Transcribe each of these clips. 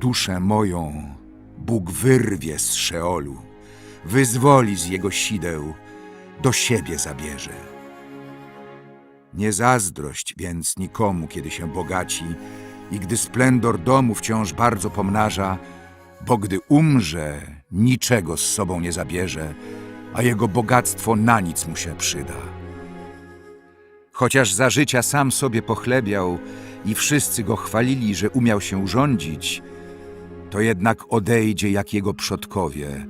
Duszę moją Bóg wyrwie z Szeolu, wyzwoli z jego sideł, do siebie zabierze. Nie zazdrość więc nikomu, kiedy się bogaci i gdy splendor domu wciąż bardzo pomnaża, bo gdy umrze, niczego z sobą nie zabierze, a jego bogactwo na nic mu się przyda. Chociaż za życia sam sobie pochlebiał i wszyscy go chwalili, że umiał się urządzić, to jednak odejdzie jak jego przodkowie,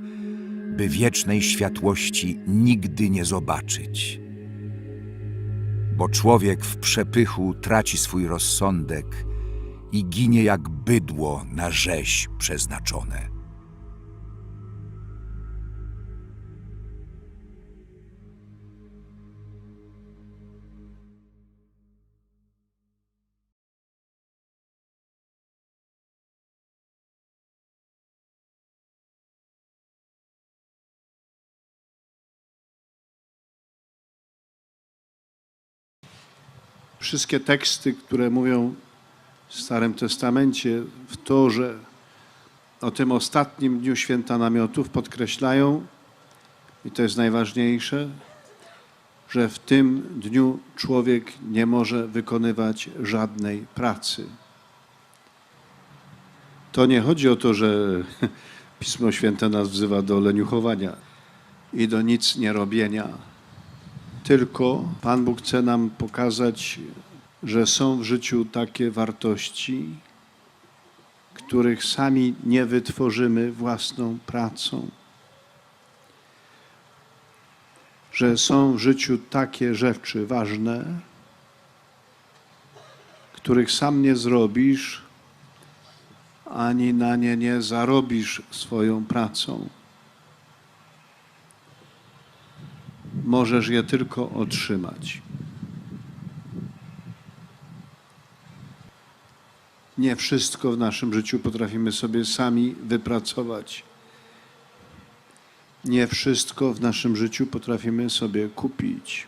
by wiecznej światłości nigdy nie zobaczyć. Bo człowiek w przepychu traci swój rozsądek i ginie jak bydło na rzeź przeznaczone. Wszystkie teksty, które mówią w Starym Testamencie w Torze o tym ostatnim dniu święta namiotów podkreślają, i to jest najważniejsze, że w tym dniu człowiek nie może wykonywać żadnej pracy. To nie chodzi o to, że Pismo Święte nas wzywa do leniuchowania i do nic nie robienia. Tylko Pan Bóg chce nam pokazać, że są w życiu takie wartości, których sami nie wytworzymy własną pracą. Że są w życiu takie rzeczy ważne, których sam nie zrobisz, ani na nie nie zarobisz swoją pracą. Możesz je tylko otrzymać. Nie wszystko w naszym życiu potrafimy sobie sami wypracować. Nie wszystko w naszym życiu potrafimy sobie kupić.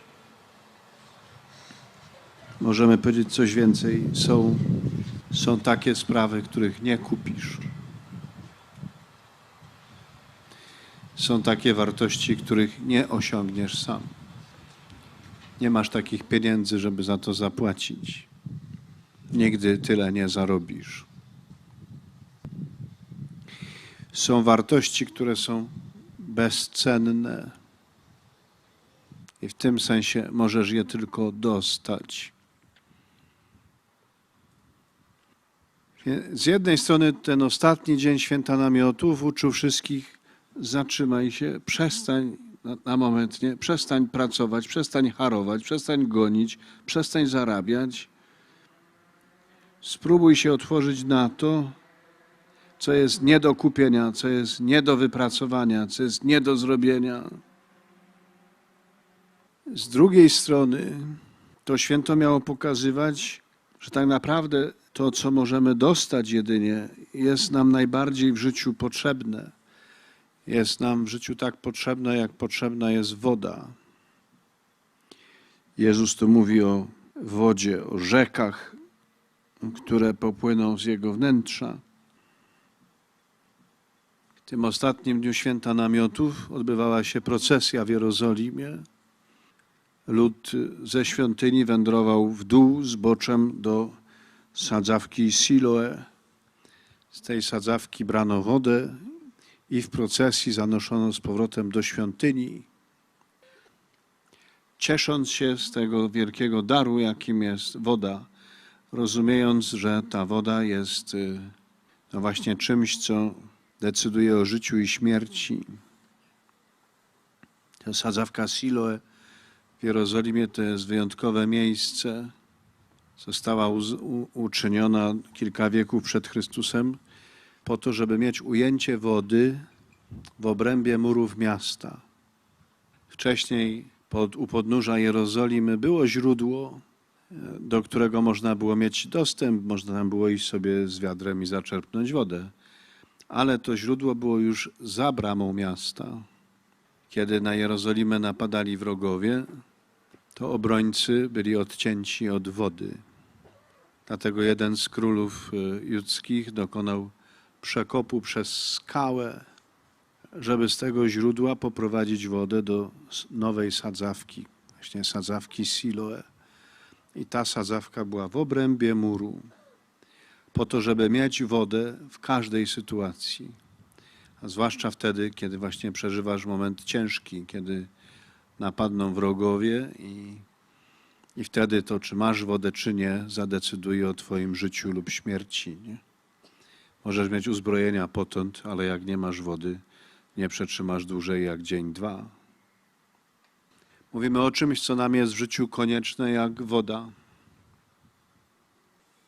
Możemy powiedzieć coś więcej. Są, są takie sprawy, których nie kupisz. Są takie wartości, których nie osiągniesz sam. Nie masz takich pieniędzy, żeby za to zapłacić. Nigdy tyle nie zarobisz. Są wartości, które są bezcenne. I w tym sensie możesz je tylko dostać. Z jednej strony ten ostatni dzień święta namiotów uczył wszystkich zatrzymaj się, przestań na, moment, nie? Przestań pracować, przestań harować, przestań gonić, przestań zarabiać. Spróbuj się otworzyć na to, co jest nie do kupienia, co jest nie do wypracowania, co jest nie do zrobienia. Z drugiej strony, to święto miało pokazywać, że tak naprawdę to, co możemy dostać jedynie, jest nam najbardziej w życiu potrzebne jest nam w życiu tak potrzebna, jak potrzebna jest woda. Jezus tu mówi o wodzie, o rzekach, które popłyną z jego wnętrza. W tym ostatnim dniu święta namiotów odbywała się procesja w Jerozolimie. Lud ze świątyni wędrował w dół zboczem do sadzawki Siloe. Z tej sadzawki brano wodę i w procesji zanoszono z powrotem do świątyni, ciesząc się z tego wielkiego daru, jakim jest woda, rozumiejąc, że ta woda jest y, no właśnie czymś, co decyduje o życiu i śmierci. Ta sadzawka Siloe w Jerozolimie to jest wyjątkowe miejsce. Została uczyniona kilka wieków przed Chrystusem po to, żeby mieć ujęcie wody w obrębie murów miasta. Wcześniej pod, u podnóża Jerozolimy było źródło, e, do którego można było mieć dostęp, można tam było iść sobie z wiadrem i zaczerpnąć wodę. Ale to źródło było już za bramą miasta. Kiedy na Jerozolimę napadali wrogowie, to obrońcy byli odcięci od wody. Dlatego jeden z królów e, judzkich dokonał przekopu przez skałę, żeby z tego źródła poprowadzić wodę do nowej sadzawki, właśnie sadzawki Siloe. I ta sadzawka była w obrębie muru, po to, żeby mieć wodę w każdej sytuacji. A zwłaszcza wtedy, kiedy właśnie przeżywasz moment ciężki, kiedy napadną wrogowie i, i wtedy to, czy masz wodę, czy nie, zadecyduje o Twoim życiu lub śmierci. Nie? Możesz mieć uzbrojenia potąd, ale jak nie masz wody, nie przetrzymasz dłużej jak dzień, dwa. Mówimy o czymś, co nam jest w życiu konieczne, jak woda.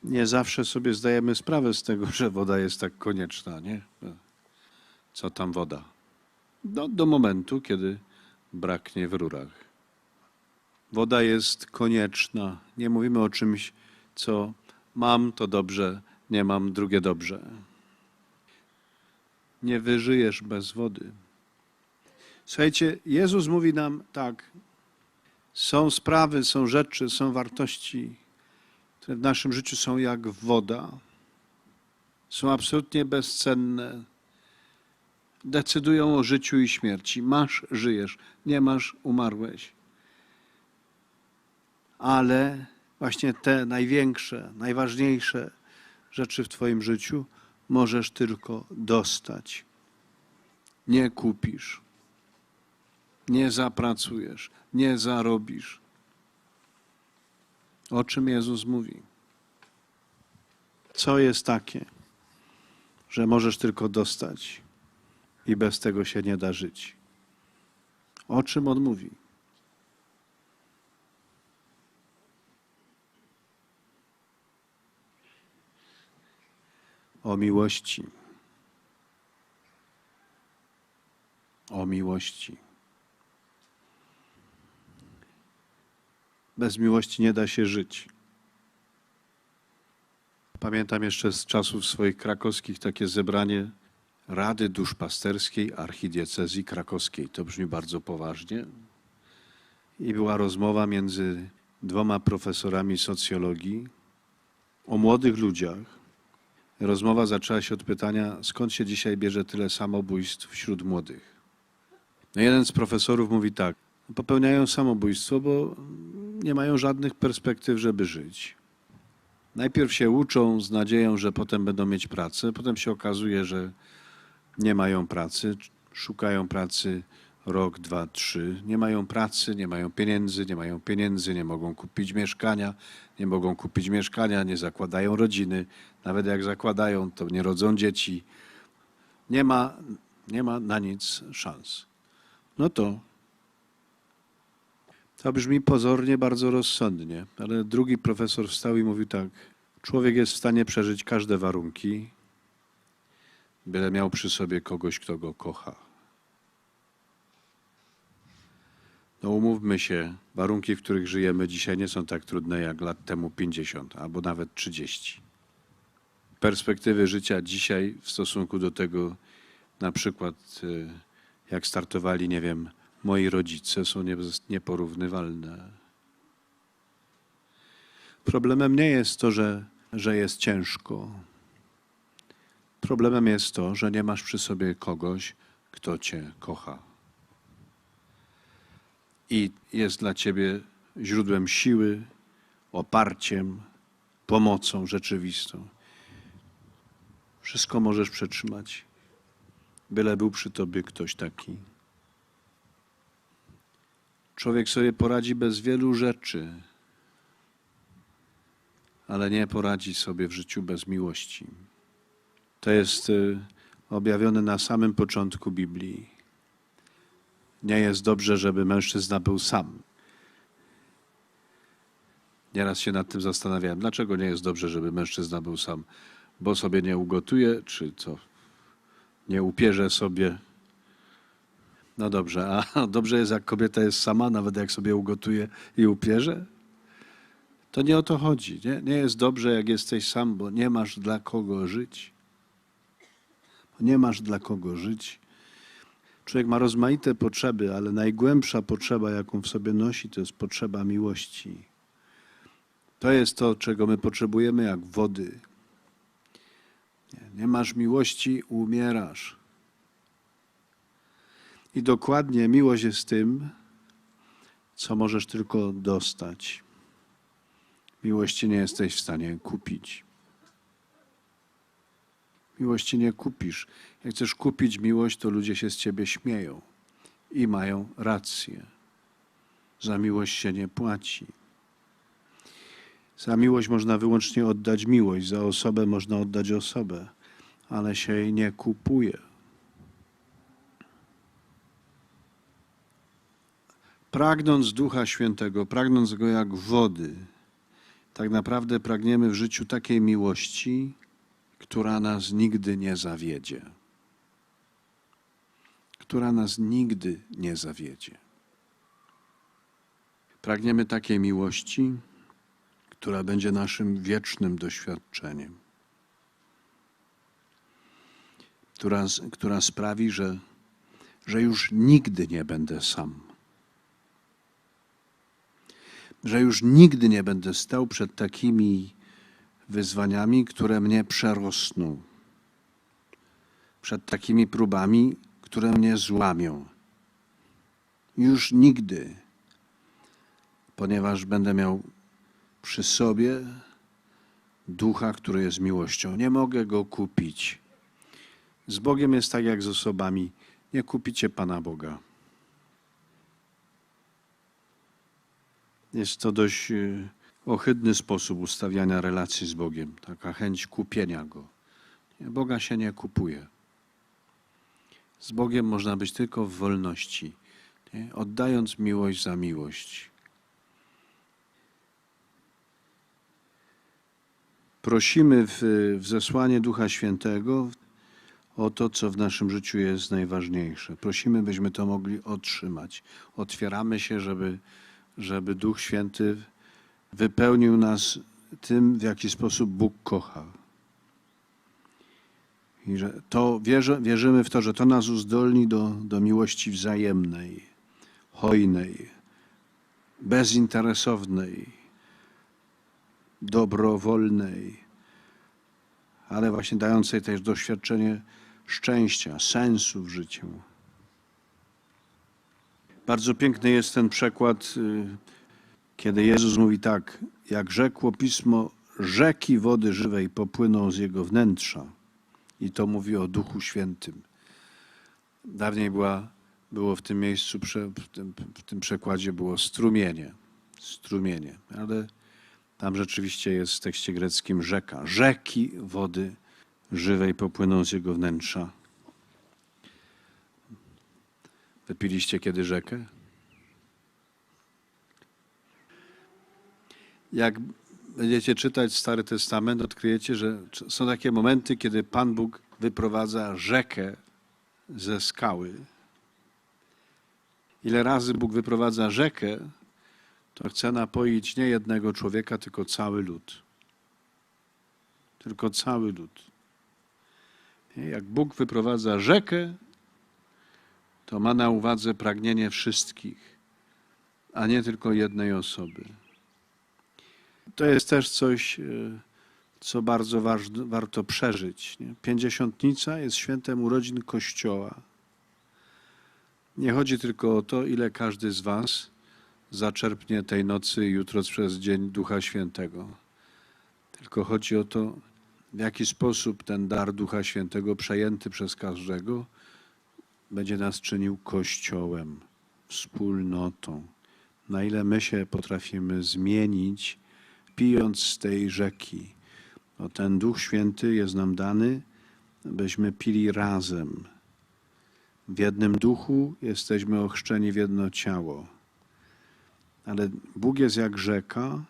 Nie zawsze sobie zdajemy sprawę z tego, że woda jest tak konieczna, nie? Co tam woda? Do, do momentu, kiedy braknie w rurach. Woda jest konieczna. Nie mówimy o czymś, co mam, to dobrze, nie mam, drugie dobrze. Nie wyżyjesz bez wody. Słuchajcie, Jezus mówi nam tak: są sprawy, są rzeczy, są wartości, które w naszym życiu są jak woda. Są absolutnie bezcenne. Decydują o życiu i śmierci. Masz, żyjesz, nie masz, umarłeś. Ale właśnie te największe, najważniejsze rzeczy w Twoim życiu możesz tylko dostać. Nie kupisz, nie zapracujesz, nie zarobisz. O czym Jezus mówi? Co jest takie, że możesz tylko dostać i bez tego się nie da żyć? O czym on mówi? O miłości. O miłości. Bez miłości nie da się żyć. Pamiętam jeszcze z czasów swoich krakowskich takie zebranie Rady Duszpasterskiej Archidiecezji Krakowskiej. To brzmi bardzo poważnie. I była rozmowa między dwoma profesorami socjologii o młodych ludziach. Rozmowa zaczęła się od pytania, skąd się dzisiaj bierze tyle samobójstw wśród młodych. No jeden z profesorów mówi tak, popełniają samobójstwo, bo nie mają żadnych perspektyw, żeby żyć. Najpierw się uczą z nadzieją, że potem będą mieć pracę, potem się okazuje, że nie mają pracy, szukają pracy rok, dwa, trzy, nie mają pracy, nie mają pieniędzy, nie mają pieniędzy, nie mogą kupić mieszkania, nie mogą kupić mieszkania, nie zakładają rodziny, nawet jak zakładają, to nie rodzą dzieci. Nie ma, nie ma na nic szans. No to to brzmi pozornie bardzo rozsądnie, ale drugi profesor wstał i mówił tak: Człowiek jest w stanie przeżyć każde warunki, byle miał przy sobie kogoś, kto go kocha. No umówmy się, warunki, w których żyjemy dzisiaj nie są tak trudne jak lat temu 50 albo nawet 30. Perspektywy życia dzisiaj w stosunku do tego, na przykład y, jak startowali, nie wiem, moi rodzice, są nie- nieporównywalne. Problemem nie jest to, że, że jest ciężko. Problemem jest to, że nie masz przy sobie kogoś, kto cię kocha. I jest dla ciebie źródłem siły, oparciem, pomocą rzeczywistą. Wszystko możesz przetrzymać, byle był przy tobie ktoś taki. Człowiek sobie poradzi bez wielu rzeczy, ale nie poradzi sobie w życiu bez miłości. To jest y, objawione na samym początku Biblii. Nie jest dobrze, żeby mężczyzna był sam. Nieraz się nad tym zastanawiałem, dlaczego nie jest dobrze, żeby mężczyzna był sam? Bo sobie nie ugotuje, czy co? Nie upierze sobie. No dobrze, a dobrze jest, jak kobieta jest sama, nawet jak sobie ugotuje i upierze? To nie o to chodzi. Nie, nie jest dobrze, jak jesteś sam, bo nie masz dla kogo żyć. Nie masz dla kogo żyć. Człowiek ma rozmaite potrzeby, ale najgłębsza potrzeba, jaką w sobie nosi, to jest potrzeba miłości. To jest to, czego my potrzebujemy jak wody. Nie, nie masz miłości, umierasz. I dokładnie miłość jest tym, co możesz tylko dostać. Miłości nie jesteś w stanie kupić. Miłości nie kupisz. Jak chcesz kupić miłość, to ludzie się z ciebie śmieją i mają rację. Za miłość się nie płaci. Za miłość można wyłącznie oddać miłość, za osobę można oddać osobę, ale się jej nie kupuje. Pragnąc Ducha Świętego, pragnąc Go jak wody, tak naprawdę pragniemy w życiu takiej miłości, która nas nigdy nie zawiedzie. Która nas nigdy nie zawiedzie. Pragniemy takiej miłości, która będzie naszym wiecznym doświadczeniem, która, która sprawi, że, że już nigdy nie będę sam, że już nigdy nie będę stał przed takimi wyzwaniami, które mnie przerosną, przed takimi próbami, które mnie złamią. Już nigdy, ponieważ będę miał przy sobie ducha, który jest miłością. Nie mogę go kupić. Z Bogiem jest tak jak z osobami. Nie kupicie Pana Boga. Jest to dość y, ohydny sposób ustawiania relacji z Bogiem, taka chęć kupienia Go. Boga się nie kupuje. Z Bogiem można być tylko w wolności, nie? oddając miłość za miłość. Prosimy w, w zesłanie Ducha Świętego o to, co w naszym życiu jest najważniejsze. Prosimy, byśmy to mogli otrzymać. Otwieramy się, żeby, żeby Duch Święty wypełnił nas tym, w jaki sposób Bóg kocha. I że to wierzy, wierzymy w to, że to nas uzdolni do, do miłości wzajemnej, hojnej, bezinteresownej, dobrowolnej, ale właśnie dającej też doświadczenie szczęścia, sensu w życiu. Bardzo piękny jest ten przekład, y, kiedy Jezus mówi tak: Jak rzekło pismo, rzeki wody żywej popłyną z jego wnętrza. I to mówi o Duchu Świętym. Dawniej była, było w tym miejscu, w tym, w tym przekładzie było strumienie. Strumienie, ale tam rzeczywiście jest w tekście greckim rzeka. Rzeki wody żywej popłyną z jego wnętrza. Wypiliście kiedy rzekę? Jak będziecie czytać Stary Testament, odkryjecie, że są takie momenty, kiedy Pan Bóg wyprowadza rzekę ze skały. Ile razy Bóg wyprowadza rzekę, to chce napoić nie jednego człowieka, tylko cały lud. Tylko cały lud. Jak Bóg wyprowadza rzekę, to ma na uwadze pragnienie wszystkich, a nie tylko jednej osoby. To jest też coś, e, co bardzo waż- warto przeżyć. Nie? Pięćdziesiątnica jest świętem urodzin Kościoła. Nie chodzi tylko o to, ile każdy z Was zaczerpnie tej nocy jutro przez dzień Ducha Świętego. Tylko chodzi o to, w jaki sposób ten dar Ducha Świętego przejęty przez każdego będzie nas czynił Kościołem, wspólnotą. Na ile my się potrafimy zmienić, pijąc z tej rzeki. Bo ten Duch Święty jest nam dany, byśmy pili razem. W jednym duchu jesteśmy ochrzczeni w jedno ciało. Ale Bóg jest jak rzeka,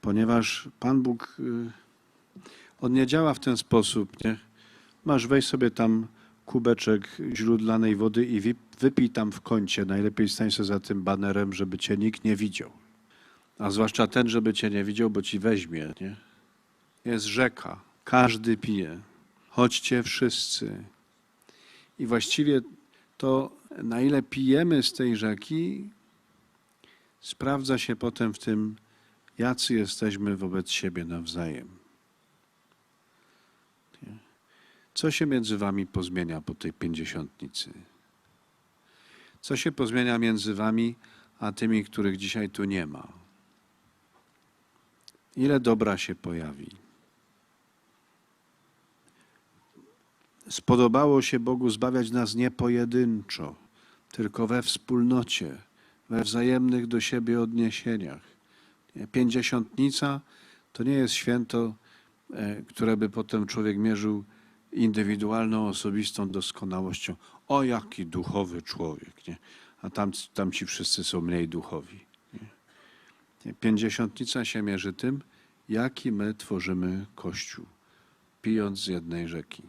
ponieważ Pan Bóg, y, On nie działa w ten sposób, nie? Masz, weź sobie tam kubeczek źródlanej wody i wypij tam w kącie. Najlepiej stań się za tym banerem, żeby cię nikt nie widział. A zwłaszcza ten, żeby cię nie widział, bo ci weźmie, nie? Jest rzeka, każdy pije. Chodźcie wszyscy. I właściwie to, na ile pijemy z tej rzeki, sprawdza się potem w tym, jacy jesteśmy wobec siebie nawzajem. Co się między wami pozmienia po tej pięćdziesiątnicy? Co się pozmienia między wami a tymi, których dzisiaj tu nie ma? Ile dobra się pojawi? Spodobało się Bogu zbawiać nas nie pojedynczo, tylko we wspólnocie, we wzajemnych do siebie odniesieniach. Nie? Pięćdziesiątnica to nie jest święto, e, które by potem człowiek mierzył indywidualną, osobistą doskonałością. O, jaki duchowy człowiek, nie? a tam, tam ci wszyscy są mniej duchowi. Pięćdziesiątnica się mierzy tym, jaki my tworzymy Kościół, pijąc z jednej rzeki.